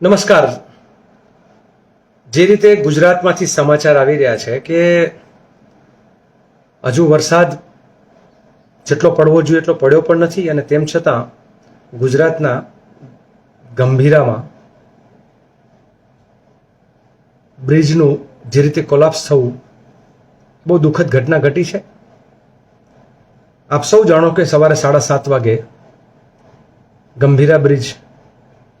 નમસ્કાર. જે રીતે ગુજરાતમાંથી સમાચાર આવી રહ્યા છે કે હજુ વરસાદ જેટલો પડવો જોઈએ એટલો પડ્યો પણ નથી અને તેમ છતાં ગુજરાતના ગંભીરામાં બ્રિજનું જે રીતે કોલાપ્સ થવું, બહુ દુઃખદ ઘટના ઘટી છે. આપ સૌ જાણો કે સવારે સાડા સાત વાગે ગંભીરા બ્રિજ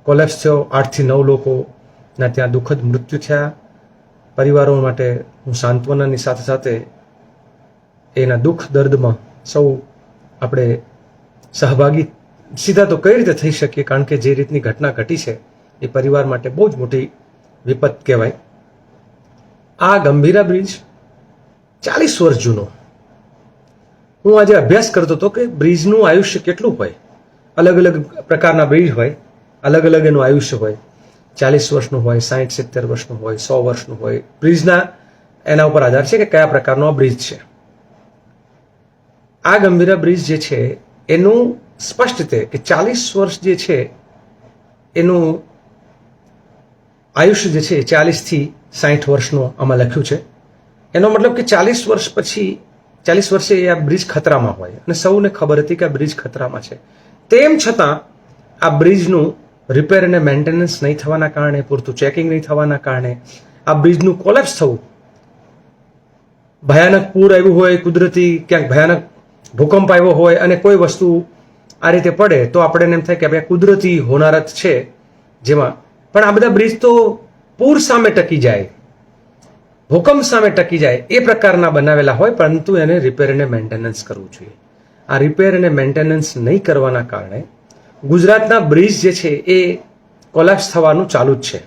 કોલેપ્સ થયો આઠથી નવ લોકોના ત્યાં દુઃખદ મૃત્યુ થયા. પરિવારો માટે હું સાંત્વનાની સાથે સાથે એના દુઃખ દર્દમાં સૌ આપણે સહભાગી સીધા તો કઈ રીતે થઈ શકીએ? કારણ કે જે રીતની ઘટના ઘટી છે, એ પરિવાર માટે બહુ જ મોટી વિપત કહેવાય. આ ગંભીરા બ્રિજ ચાલીસ વર્ષ જૂનો. હું આજે અભ્યાસ કરતો હતો કે બ્રિજનું આયુષ્ય કેટલું હોય? અલગ અલગ પ્રકારના બ્રિજ હોય. અલગ અલગ એનું આયુષ્ય હોય, ચાલીસ વર્ષનું હોય સાઠ સિત્તેર વર્ષનું હોય, સો વર્ષનું હોય, બ્રિજના એના ઉપર આધાર છે કે કયા પ્રકારનો આ બ્રિજ છે? આ ગંભીરા બ્રિજ જે છે, એનું સ્પષ્ટ રીતે કે ચાલીસ વર્ષ જે છે, એનું આયુષ્ય જે છે એ ચાલીસથી સાઠ વર્ષનું આમાં લખ્યું છે. એનો મતલબ કે ચાલીસ વર્ષ પછી, ચાલીસ વર્ષે આ બ્રિજ ખતરામાં હોય. અને સૌને ખબર હતી કે આ બ્રિજ ખતરામાં છે. તેમ છતાં, આ બ્રિજનું રિપેર અને મેન્ટેનન્સ નહીં થવાના કારણે, પૂરતું ચેકિંગ નહીં થવાના કારણે, આ બ્રિજનું કોલેપ્સ થવું. ભયાનક પૂર આવ્યું હોય, કુદરતી ક્યાંક ભયાનક ભૂકંપ આવ્યો હોય અને કોઈ વસ્તુ આ રીતે પડે, તો આપણે એમ થાય કે ભાઈ આ કુદરતી હોનારત છે જેમાં. પણ આ બધા બ્રિજ તો પૂર સામે ટકી જાય, ભૂકંપ સામે ટકી જાય, એ પ્રકારના બનાવેલા હોય, પરંતુ એને રિપેર અને મેન્ટેનન્સ કરવું જોઈએ. આ રિપેર અને મેન્ટેનન્સ નહીં કરવાના કારણે ગુજરાતના બ્રિજ જે છે એ કોલેપ્સ થવાનું ચાલુ જ છે.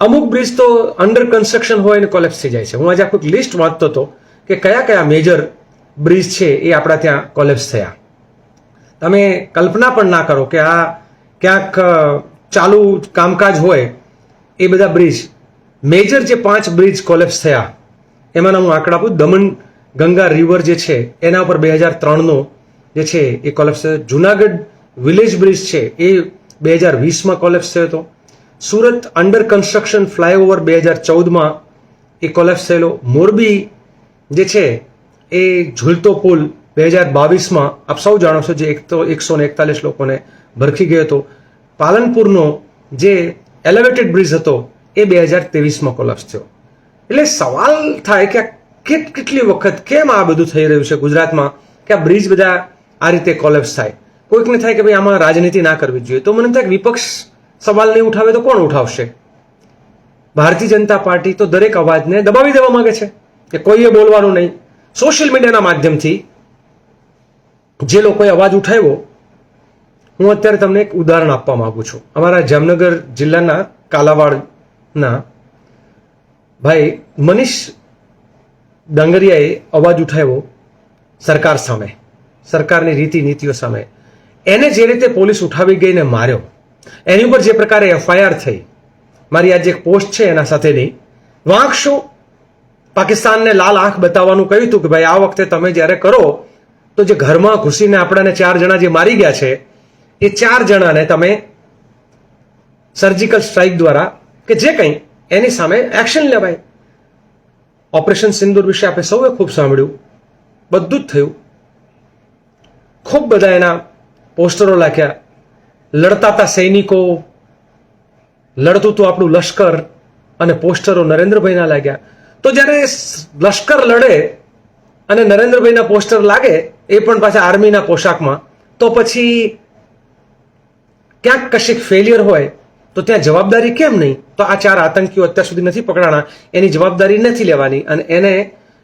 અમુક બ્રિજ તો અંડર કન્સ્ટ્રક્શન હોય અને કોલેપ્સ થઈ જાય છે. હું આજે આખું લિસ્ટ વાંચતો હતો કે કયા કયા મેજર બ્રિજ છે એ આપણા ત્યાં કોલેપ્સ થયા. તમે કલ્પના પણ ના કરો કે આ ક્યાંક ચાલુ કામકાજ હોય એ બધા બ્રિજ. મેજર જે પાંચ બ્રિજ કોલેપ્સ થયા એમાંના હું આંકડા આપું, દમણ ગંગા રિવર જે છે, એના ઉપર બે હજાર ત્રણનો જે છે એ કોલેપ્સ થયો. જુનાગઢ વિલેજ બ્રિજ છે, એ બે હજાર વીસમાં કોલેપ્સ થયો હતો. સુરત અંડર કન્સ્ટ્રક્શન ફ્લાયઓવર બે હજાર ચૌદમાં એ કોલેપ્સ થયેલો. મોરબી જે છે, એ ઝૂલતો પુલ બે હજાર બાવીસમાં, આપ સૌ જાણો છો જે એક તો એકસો ને એકતાલીસ લોકોને ભરખી ગયો હતો. પાલનપુરનો જે એલિવેટેડ બ્રિજ હતો, એ બે હજાર ત્રેવીસમાં કોલેપ્સ થયો. એટલે સવાલ થાય કે કેટ કેટલી વખત કેમ આ બધું થઈ રહ્યું છે ગુજરાતમાં? કે આ બ્રિજ બધા આ રીતે કોલેપ્સ થાય? કોઈકને થાય કે ભાઈ આમાં રાજનીતિ ના કરવી જોઈએ. તો મને થાય કે વિપક્ષ સવાલ નહીં ઉઠાવે તો કોણ ઉઠાવશે? ભારતીય જનતા પાર્ટી તો દરેક અવાજને દબાવી દેવા માંગે છે કે કોઈએ બોલવાનું નહીં. સોશિયલ મીડિયાના માધ્યમથી જે લોકોએ અવાજ ઉઠાવ્યો, હું અત્યારે તમને એક ઉદાહરણ આપવા માંગુ છું. અમારા જામનગર જિલ્લાના કાલાવાડના ભાઈ મનીષ ડાંગરિયાએ અવાજ ઉઠાવ્યો સરકાર સામે. સરકારની રીતિ નીતિઓ સામે. એને જે રીતે પોલીસ ઉઠાવી ગઈને માર્યો, એની ઉપર જે પ્રકારે એફઆઈઆર થઈ, મારી આજે એક પોસ્ટ છે એના સાથેની. વાંક શું પાકિસ્તાનને લાલ આંખ બતાવવાનું કહ્યું હતું કે ભાઈ આ વખતે તમે જ્યારે કરો, તો જે ઘરમાં ઘૂસીને આપણાને ચાર જણા જે મારી ગયા છે, એ ચાર જણાને તમે સર્જિકલ સ્ટ્રાઇક દ્વારા કે જે કંઈ, એની સામે એક્શન લેવાય ઓપરેશન સિંદૂર વિશે આપણે સૌએ ખૂબ સાંભળ્યું, બધું જ થયું. ખૂબ બધા એના પોસ્ટરો લાગ્યા લડતા હતા સૈનિકો, લડતું હતું આપણું લશ્કર. અને પોસ્ટરો નરેન્દ્રભાઈના લાગ્યા, તો જ્યારે લશ્કર લડે અને નરેન્દ્રભાઈના પોસ્ટર લાગે, એ પણ પાછા આર્મીના પોશાકમાં, તો પછી ક્યાંક કશીક ફેલિયર હોય, તો ત્યાં જવાબદારી કેમ નહીં? તો આ ચાર આતંકીઓ અત્યાર સુધી નથી પકડાણા, એની જવાબદારી નથી લેવાની. અને એને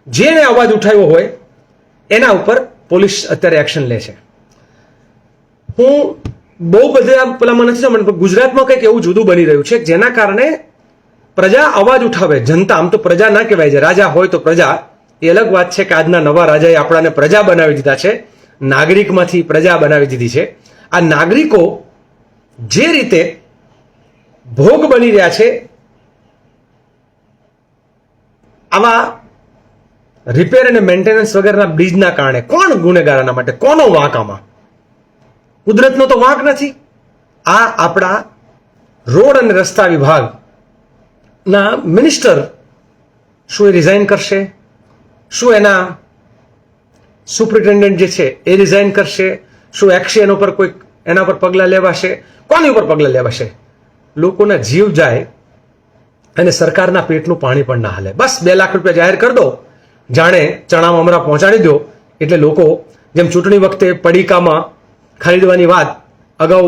જેને અવાજ ઉઠાવ્યો હોય, એના ઉપર પોલીસ અત્યારે એક્શન લે છે. હું બહુ બધા પેલામાં નથી સમજ પણ ગુજરાતમાં કંઈક એવું જુદું બની રહ્યું છે, જેના કારણે પ્રજા અવાજ ઉઠાવે. જનતા, આમ તો પ્રજા ના કહેવાય છે, રાજા હોય તો પ્રજા. એ અલગ વાત છે કે આજના નવા રાજાએ આપણાને પ્રજા બનાવી દીધા છે, નાગરિકમાંથી પ્રજા બનાવી દીધી છે. આ નાગરિકો જે રીતે ભોગ બની રહ્યા છે, આવા રિપેર અને મેન્ટેનન્સ વગરના બ્રિજના કારણે કોણ ગુનેગારાના માટે, કોનો વાંક આમાં? કુદરતનો તો વાંક નથી. આ આપણા રોડ અને રસ્તા વિભાગના મિનિસ્ટર શું એ રિઝાઇન કરશે? શું એના સુપ્રિન્ટેન્ડન્ટ જે છે એ રિઝાઇન કરશે? શું એક્શન ઉપર કોઈ એના પર પગલાં લેવાશે? કોની ઉપર પગલાં લેવાશે? લોકોના જીવ જાય અને સરકારના પેટનું પાણી પણ ના હાલે. બસ બે લાખ રૂપિયા જાહેર કરી દો. જાણે ચણા મમરા પહોંચાડી દો. એટલે લોકો જેમ ચૂંટણી વખતે પડીકામાં ખરીદવાની વાત અગાઉ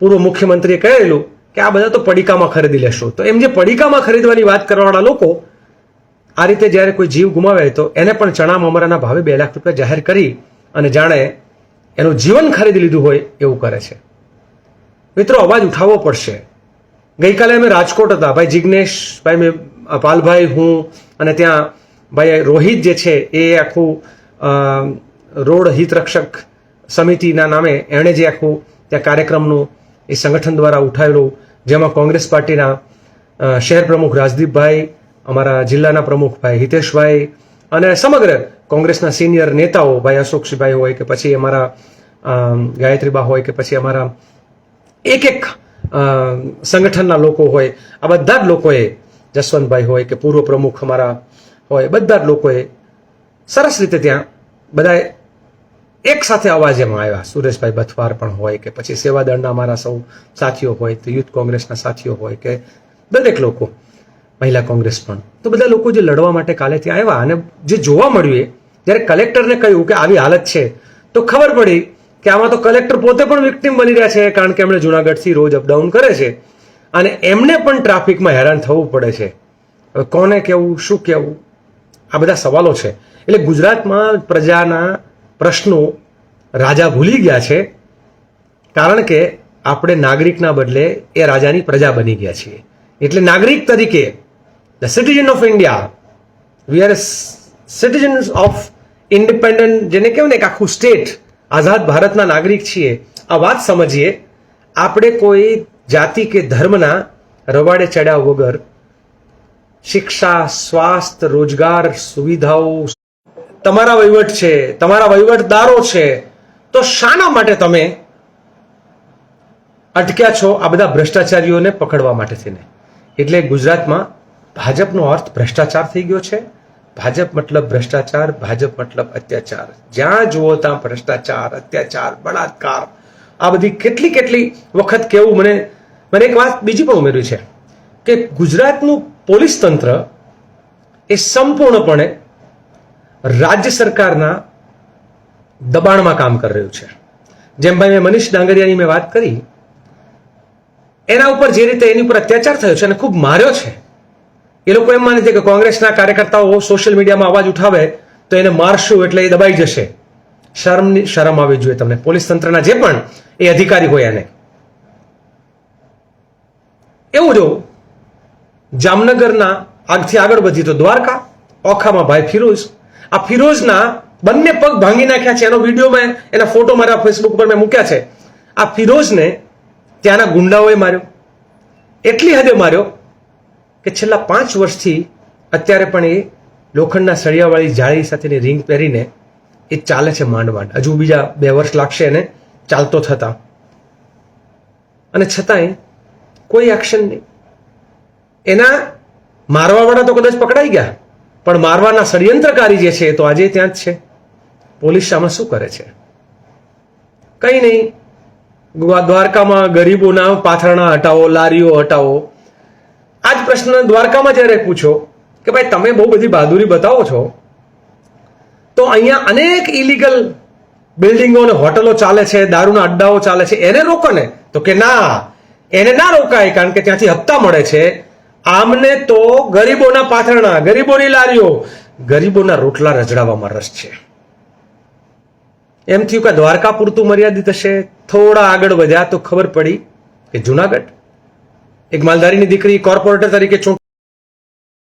પૂર્વ મુખ્યમંત્રીએ કહેલું કે આ બધા તો પડીકામાં ખરીદી લેશો. તો એમ જે પડીકામાં ખરીદવાની વાત કરવાવાળા લોકો આ રીતે જ્યારે કોઈ જીવ ગુમાવે તો એને પણ ચણા મમરાના ભાવે બે લાખ રૂપિયા જાહેર કરી અને જાણે એનું જીવન ખરીદી લીધું હોય એવું કરે છે. મિત્રો, અવાજ ઉઠાવવો પડશે. ગઈકાલે અમે રાજકોટ હતા. ભાઈ જિજ્ઞેશ ભાઈ મેં પાલભાઈ હું અને ત્યાં ભાઈ રોહિત જે છે એ આખું રોડ હિતરક્ષક સમિતિના નામે એણે જે આખું ત્યાં કાર્યક્રમનું એ સંગઠન દ્વારા ઉઠાવેલું, જેમાં કોંગ્રેસ પાર્ટીના શહેર પ્રમુખ રાજદીપભાઈ, અમારા જિલ્લાના પ્રમુખ ભાઈ હિતેશભાઈ અને સમગ્ર કોંગ્રેસના સિનિયર નેતાઓ, ભાઈ અશોકસિંહભાઈ હોય કે પછી અમારા ગાયત્રીબા હોય કે પછી અમારા એક એક સંગઠનના લોકો હોય, આ બધા જ લોકોએ, જસવંતભાઈ હોય કે પૂર્વ પ્રમુખ અમારા હોય, બધા જ લોકોએ સરસ રીતે ત્યાં બધાએ એક સાથે અવાજ એમાં આવ્યા. સુરેશભાઈ બથવાર પણ હોય કે પછી સેવાદળના અમારા સૌ સાથીઓ હોય, તો યુથ કોંગ્રેસના સાથીઓ હોય કે દરેક લોકો, મહિલા કોંગ્રેસ પણ. તો બધા લોકો જે લડવા માટે કાલે ત્યાં આવ્યા અને જે જોવા મળ્યું એ, જ્યારે કલેક્ટરને કહ્યું કે આવી હાલત છે, તો ખબર પડી કે આમાં તો કલેક્ટર પોતે પણ વિક્ટીમ બની રહ્યા છે, કારણ કે એમણે જુનાગઢથી રોજ અપડાઉન કરે છે. અને એમને પણ ટ્રાફિકમાં હેરાન થવું પડે છે. કોને કહેવું શું કહેવું આ બધા સવાલો છે. એટલે ગુજરાતમાં પ્રજાના પ્રશ્નો રાજા ભૂલી ગયા છે, કારણ કે આપણે નાગરિકના બદલે એ રાજાની પ્રજા બની ગયા છીએ. એટલે નાગરિક તરીકે the citizen of India we are citizens of independent જેને કહેવાય ને એક આખું સ્ટેટ આઝાદ ભારતના નાગરિક છીએ. આ વાત સમજીએ, આપણે કોઈ જાતિ કે ધર્મના રવાડે ચડ્યા વગર શિક્ષા, સ્વાસ્થ્ય, રોજગાર, સુવિધાઓ તમારા વહીવટ છે, તમારા વહીવટદારો છે, તો શાના માટે તમે અટક્યા છો આ બધા ભ્રષ્ટાચારીઓને પકડવા માટે થઈને. એટલે ગુજરાતમાં ભાજપનો અર્થ ભ્રષ્ટાચાર થઈ ગયો છે. ભાજપ મતલબ ભ્રષ્ટાચાર, ભાજપ મતલબ અત્યાચાર. જ્યાં જુઓ ત્યાં ભ્રષ્ટાચાર, અત્યાચાર, બળાત્કાર. આ બધી કેટલી કેટલી વખત કેવું મને મને એક વાત બીજી પણ ઉમેર્યું છે કે ગુજરાતનું પોલીસ તંત્ર એ સંપૂર્ણપણે રાજ્ય સરકારના દબાણમાં કામ કરી રહ્યું છે. જેમ ભાઈ મેં મનીષ ડાંગરિયાની મેં વાત કરી, એના ઉપર જે રીતે એની ઉપર અત્યાચાર થયો છે અને ખૂબ માર્યો છે, એ લોકો એમ માને છે કે કોંગ્રેસના કાર્યકર્તાઓ સોશિયલ મીડિયામાં અવાજ ઉઠાવે તો એને મારશું એટલે એ દબાઈ જશે. શરમની શરમ આવવી જોઈએ તમને. પોલીસ તંત્રના જે પણ એ અધિકારી હોય એને. એવું જો જામનગરના આગથી આગળ વધી તો દ્વારકા, ઓખામાં ભાઈ ફિરોઝ આ ફિરોઝના બંને પગ ભાંગી નાખ્યા છે. એનો વીડિયો મેં એના ફોટો મારા ફેસબુક પર મેં મૂક્યા છે. આ ફિરોઝને ત્યાંના ગુંડાઓએ માર્યો. એટલી હદે માર્યો કે છેલ્લા પાંચ વર્ષથી અત્યારે પણ એ લોખંડના સળિયાવાળી જાળી સાથેની રિંગ પહેરીને એ ચાલે છે માંડ માંડ હજુ બીજા બે વર્ષ લાગશે એને ચાલતો થતા. અને છતાંય કોઈ એક્શન નહીં. એના મારવાવાળા તો કદાચ પકડાઈ ગયા. પણ મારવાના ષડયંત્રકારી જે છે એ તો આજે ત્યાં જ છે. પોલીસ સામે શું કરે છે? કંઈ નહીં. દ્વારકામાં ગરીબોના પાથરણા હટાવો, લારીઓ હટાવો. આ જ પ્રશ્ન દ્વારકામાં જ્યારે પૂછો કે ભાઈ તમે બહુ બધી બહાદુરી બતાવો છો, તો અહીંયા અનેક ઇલીગલ બિલ્ડિંગો અને હોટલો ચાલે છે, દારૂના અડ્ડાઓ ચાલે છે. એને રોકો ને? તો કે ના. એને ના રોકાય, કારણ કે ત્યાંથી હપ્તા મળે છે. આમને તો ગરીબોના પાથરણા, ગરીબોની લારીઓ, ગરીબોના રોટલા રજડાવવામાં રસ છે. એમ થયું કે દ્વારકા પૂરતું મર્યાદિત હશે, થોડા આગળ વધ્યા તો ખબર પડી કે જુનાગઢ, એક માલધારીની દીકરી કોર્પોરેટર તરીકે